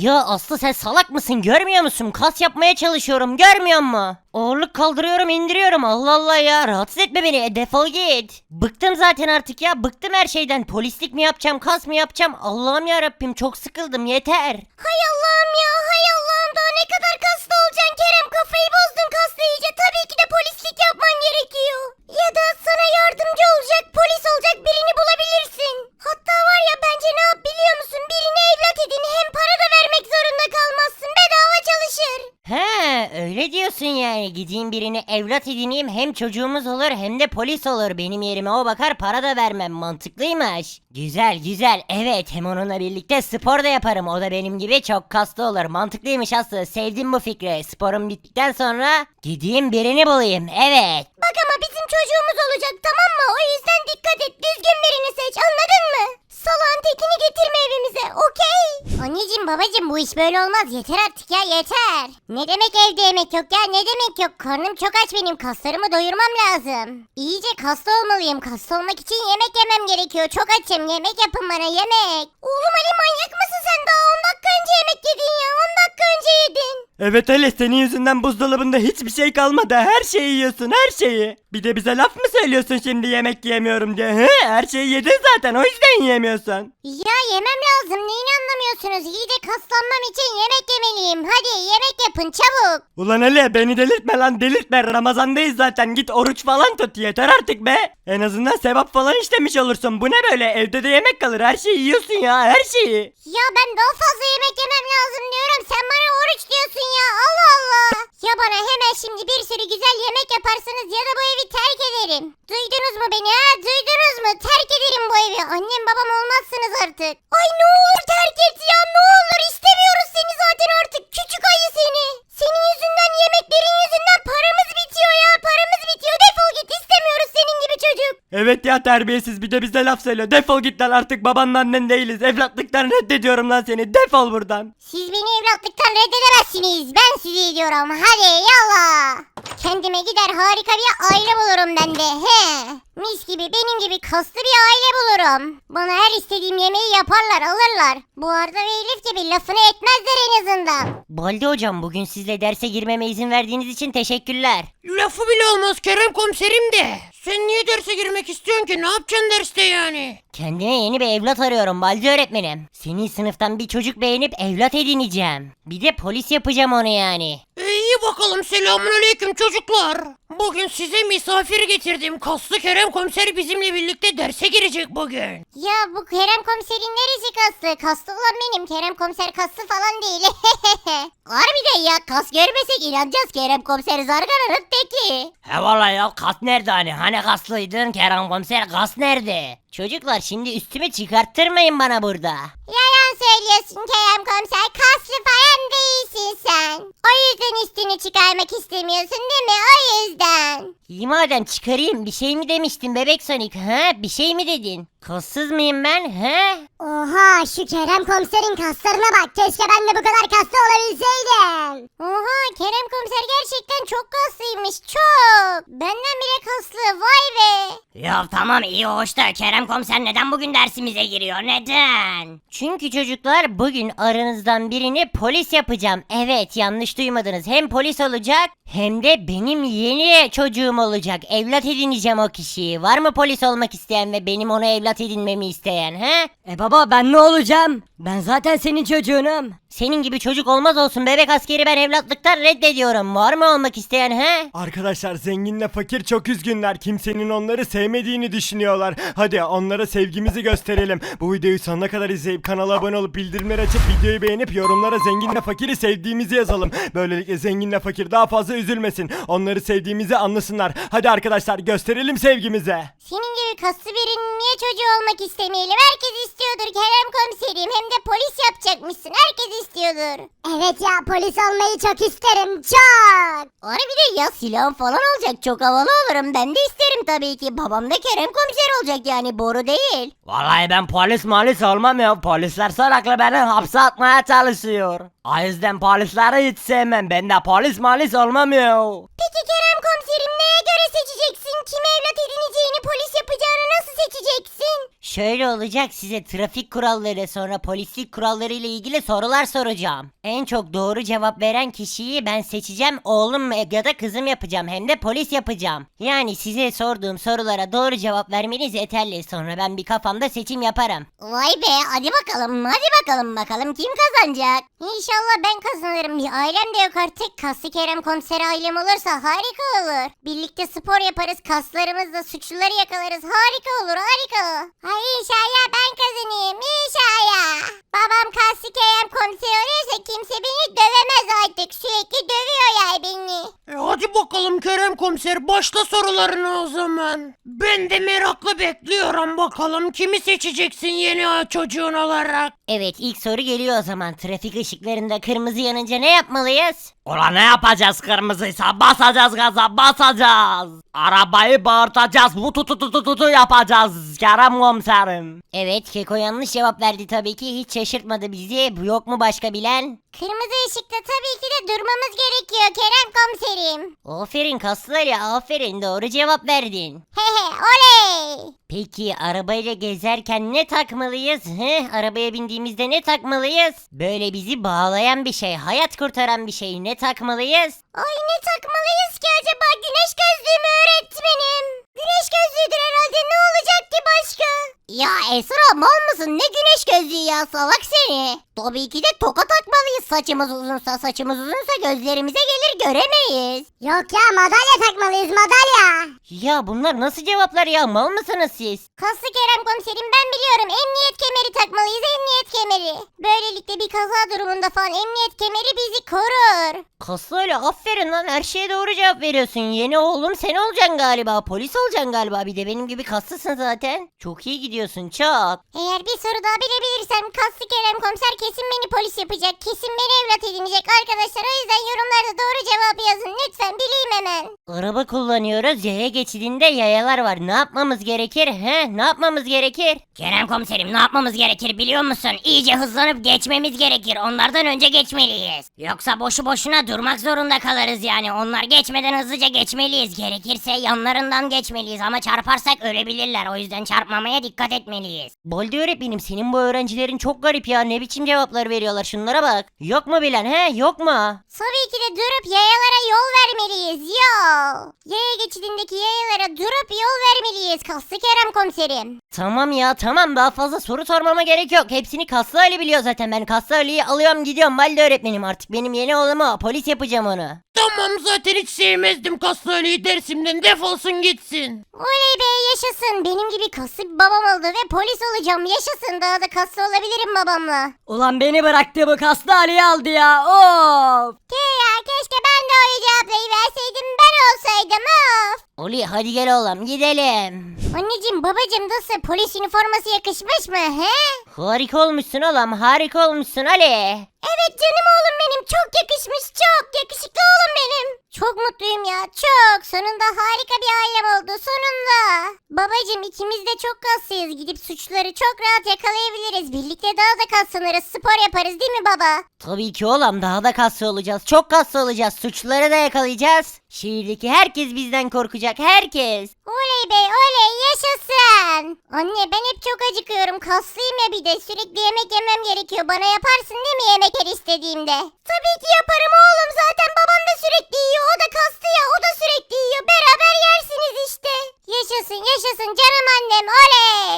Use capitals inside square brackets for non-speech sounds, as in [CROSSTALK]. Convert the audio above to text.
Ya Aslı sen salak mısın görmüyor musun? Kas yapmaya çalışıyorum görmüyor musun? Ağırlık kaldırıyorum indiriyorum Allah Allah ya rahatsız etme beni e, defol git. Bıktım zaten artık ya bıktım her şeyden polislik mi yapacağım kas mı yapacağım Allah'ım ya Rabbim çok sıkıldım yeter. Hay Allah'ım ya hay Allah'ım daha ne kadar kaslı olacaksın Kerem kafayı bozdun kaslı iyice tabii ki de polislik yapman gerekiyor. Ya da sana yardımcı olacak polis olacak birini bulabilirsin. Hatta var ya bence ne yap biliyor musun birini evlat edin hem para da vermek zorunda kalmazsın bedava çalışır. He öyle diyorsun yani gideyim birini evlat edineyim hem çocuğumuz olur hem de polis olur benim yerime o bakar para da vermem mantıklıymış. Güzel güzel evet hem onunla birlikte spor da yaparım o da benim gibi çok kaslı olur mantıklıymış Aslı sevdim bu fikri sporum bittikten sonra gideyim birini bulayım evet. Bak ama bizim çocuğumuz olacak tamam mı? O yüzden dikkat et. Düzgün birini seç anladın mı? Salağın tekini getirme evimize okey? Anneciğim babacığım bu iş böyle olmaz. Yeter artık ya yeter. Ne demek evde yemek yok ya ne demek yok. Karnım çok aç benim kaslarımı doyurmam lazım. İyice kaslı olmalıyım. Kaslı olmak için yemek yemem gerekiyor. Çok açım yemek yapın bana yemek. Oğlum Ali manyak mısın sen daha 10 dakika önce yemek yedin ya 10 dakika önce yedin. Evet Ali senin yüzünden buzdolabında hiçbir şey kalmadı. Her şeyi yiyorsun her şeyi. Bir de bize laf mı söylüyorsun şimdi yemek yemiyorum diye? He, her şeyi yedin zaten o yüzden yiyemiyorsun. Ya yemem lazım neyini anlamıyorsunuz? İyice kaslanmam için yemek yemeliyim. Hadi yemek yapın çabuk. Ulan Ali beni delirtme lan delirtme. Ramazandayız zaten git oruç falan tut yeter artık be. En azından sevap falan işlemiş olursun. Bu ne böyle evde de yemek kalır her şeyi yiyorsun ya her şeyi. Ya ben daha fazla yemek yemem lazım diyorum. Sen bana oruç diyorsun ya. Allah Allah. Ya bana hemen şimdi bir sürü güzel yemek yaparsınız ya da bu evi terk ederim. Duydunuz mu beni ha? Duydunuz mu? Terk ederim bu evi. Annem babam olmazsınız artık. Evet ya terbiyesiz bir de bize laf söylüyor. Defol git lan artık babanla annen değiliz. Evlatlıktan reddediyorum lan seni. Defol buradan. Siz beni evlatlıktan reddedemezsiniz. Ben sizi ediyorum. Hadi yallah. Kendime gider harika bir aile bulurum ben de. He. Mis gibi benim gibi kaslı bir aile bulurum. Bana her istediğim yemeği yaparlar alırlar. Bu arada ve Elif gibi lafını etmezler en azından. Baldi hocam bugün sizle derse girmeme izin verdiğiniz için teşekkürler. Lafı bile olmaz Kerem komiserim de. Sen niye derse girmek istiyorsun ki? Ne yapacaksın derste yani? Kendime yeni bir evlat arıyorum Baldi öğretmenim. Senin sınıftan bir çocuk beğenip evlat edineceğim. Bir de polis yapacağım onu yani. E, iyi bakalım selamünaleyküm çocuklar. Bugün size misafir getirdim. Kaslı Kerem komiser bizimle birlikte derse girecek bugün. Ya bu Kerem komiserin neresi kaslı? Kaslı olan benim. Kerem komiser kaslı falan değil. [LAUGHS] Harbiden ya kas görmesek inanacağız Kerem komiser zargananın teki. He valla ya kas nerede hani? Hani kaslıydın Kerem komiser kas nerede? Çocuklar şimdi üstümü çıkarttırmayın bana burada. Yalan söylüyorsun Kerem komiser. Kaslı falan yüzden üstünü çıkarmak istemiyorsun değil mi? O yüzden. İyi madem çıkarayım bir şey mi demiştin bebek Sonic ha? Bir şey mi dedin? Kassız mıyım ben he? Oha şu Kerem komiserin kaslarına bak. Keşke ben de bu kadar kaslı olabilseydim. Oha Kerem komiser gerçekten çok kaslıymış. Çok. Benden bile kaslı. Vay be. Ya tamam iyi hoş da Kerem komiser neden bugün dersimize giriyor neden? Çünkü çocuklar bugün aranızdan birini polis yapacağım. Evet yanlış duymadınız hem polis olacak hem de benim yeni çocuğum olacak. Evlat edineceğim o kişiyi. Var mı polis olmak isteyen ve benim onu evlat edinmemi isteyen he? E baba ben ne olacağım? Ben zaten senin çocuğunum. Senin gibi çocuk olmaz olsun bebek askeri ben evlatlıktan reddediyorum. Var mı olmak isteyen he? Arkadaşlar zenginle fakir çok üzgünler. Kimsenin onları sevmediğini düşünüyorlar. Hadi onlara sevgimizi gösterelim. Bu videoyu sonuna kadar izleyip kanala abone olup bildirimleri açıp videoyu beğenip yorumlara zenginle fakiri sevdiğimizi yazalım. Böylelikle zenginle fakir daha fazla üzülmesin. Onları sevdiğimizi anlasınlar. Hadi arkadaşlar gösterelim sevgimizi. Senin gibi kaslı birinin niye çocuğu olmak istemeyelim? Herkes istiyordur Kerem komiserim. Hem de polis yapacakmışsın. Herkes istiyordur. Evet ya polis olmayı çok isterim. Çok. Harbiden ya silahım falan olacak. Çok havalı olurum. Ben de isterim tabii ki. Babam da Kerem komiser olacak yani. Boru değil. Vallahi ben polis malis olmam ya. Polisler sürekli beni hapse atmaya çalışıyor. O yüzden polisleri hiç sevmem. Ben de polis malis olmam ya. Peki Kerem komiserim seçeceksin? Kime evlat edineceğini polis yapacağını nasıl seçeceksin? Şöyle olacak size trafik kuralları sonra polislik kuralları ile ilgili sorular soracağım. En çok doğru cevap veren kişiyi ben seçeceğim oğlum ya da kızım yapacağım hem de polis yapacağım. Yani size sorduğum sorulara doğru cevap vermeniz yeterli sonra ben bir kafamda seçim yaparım. Vay be hadi bakalım hadi bakalım bakalım kim kazanacak? İnşallah ben kazanırım bir ailem de yok artık. Kaslı Kerem komiser ailem olursa harika olur. Birlikte spor yaparız kaslarımızla suçluları yakalarız harika olur harika. Ay inşallah ben kazanayım inşallah. Babam Kerem komiser olursa kimse beni dövemez artık sürekli dövüyor ya beni. E hadi bakalım Kerem komiser başla sorularını o zaman. Ben de merakla bekliyorum bakalım kimi seçeceksin yeni çocuğun olarak. Evet ilk soru geliyor o zaman trafik ışıklarında kırmızı yanınca ne yapmalıyız? Ulan ne yapacağız kırmızıysa basacağız gaza basacağız. Arabayı bağırtacağız bu tu tu tu tu tu tu yapacağız Kerem komiserim. Evet Keko yanlış cevap verdi tabii ki hiç şaşırtmadı bizi yok mu başka bilen? Kırmızı ışıkta tabii ki de durmamız gerekiyor Kerem komiserim. Aferin kaslı Ali aferin doğru cevap verdin. Hehe oley. Peki arabayla gezerken ne takmalıyız? He? Arabaya bindiğimizde ne takmalıyız? Böyle bizi bağlayan bir şey, hayat kurtaran bir şey ne takmalıyız? Ay ne takmalıyız ki acaba güneş gözlüğü mü öğretmenim? Güneş gözlüğüdür herhalde ne olacak ki başka? Ya Esra mal mısın ne güneş gözlüğü ya salak seni. Tabii ki de toka takmalıyız saçımız uzunsa saçımız uzunsa gözlerimize gelir göremeyiz. Yok ya madalya takmalıyız madalya. Ya bunlar nasıl cevaplar ya mal mısınız siz? Kaslı Kerem komiserim ben biliyorum emniyet kemeri takmalıyız emniyet kemeri. Böylelikle bir kaza durumunda falan emniyet kemeri bizi korur. Kaslı Ali aferin lan her şeye doğru cevap veriyorsun. Yeni oğlum sen olacaksın galiba polis olacaksın galiba bir de benim gibi kaslısın zaten. Çok iyi gidiyorsun çok. Eğer bir soru daha bilebilirsem kaslı Kerem komiser kesin beni polis yapacak. Kesin beni evlat edinecek arkadaşlar. O yüzden yorumlarda doğru cevabı yazın. Lütfen bileyim hemen. Araba kullanıyoruz yaya geçidinde yayalar var ne yapmamız gerekir he ne yapmamız gerekir? Kerem komiserim ne yapmamız gerekir biliyor musun? İyice hızlanıp geçmemiz gerekir. Onlardan önce geçmeliyiz. Yoksa boşu boşuna durmak zorunda kalırız yani. Onlar geçmeden hızlıca geçmeliyiz. Gerekirse yanlarından geçmeliyiz ama çarparsak ölebilirler. O yüzden çarpmamaya dikkat etmeliyiz. Bolde öğretmenim senin bu öğrencilerin çok garip ya ne biçim cevaplar veriyorlar şunlara bak. Yok mu bilen he yok mu? Tabii ki de durup yayalara yol vermeliyiz. Yol. Yaya geçidindeki yayalara durup yol vermeliyiz. Kaslı Kerem komiserim. Tamam ya tamam daha fazla soru sormama gerek yok. Hepsini Kaslı Ali biliyor zaten ben Kaslı Ali'yi alıyorum gidiyorum Balde öğretmenim artık benim yeni oğlum o polis yapacağım onu. Tamam zaten hiç sevmezdim kaslı Ali'yi dersimden defolsun gitsin. Oley be yaşasın. Benim gibi kaslı bir babam oldu ve polis olacağım. Yaşasın daha da kaslı olabilirim babamla. Ulan beni bıraktı bu kaslı Ali'yi aldı ya of. Ke ya keşke ben de o cevaplayı verseydim ben olsaydım of. Oli hadi gel oğlum gidelim. Anneciğim babacığım nasıl polis üniforması yakışmış mı he? Harika olmuşsun oğlum harika olmuşsun Ali. Evet canım oğlum benim çok yakışmış çok yakışıklı oğlum benim. Çok mutluyum ya çok sonunda harika bir ailem oldu sonunda. Babacığım ikimiz de çok kaslıyız gidip suçları çok rahat yakalayabiliriz. Birlikte daha da kaslanırız spor yaparız değil mi baba? Tabii ki oğlum daha da kaslı olacağız. Çok kaslı olacağız. Suçluları da yakalayacağız. Şehirdeki herkes bizden korkacak. Herkes. Oley be oley yaşasın. Anne ben hep çok acıkıyorum kaslıyım ya bir de sürekli yemek yemem gerekiyor. Bana yaparsın değil mi yemek her istediğimde? Tabii ki yaparım oğlum zaten babam da sürekli yiyor. O da kaslı ya o da sürekli yiyor. Beraber yersiniz işte. Yaşasın yaşasın canım annem oley.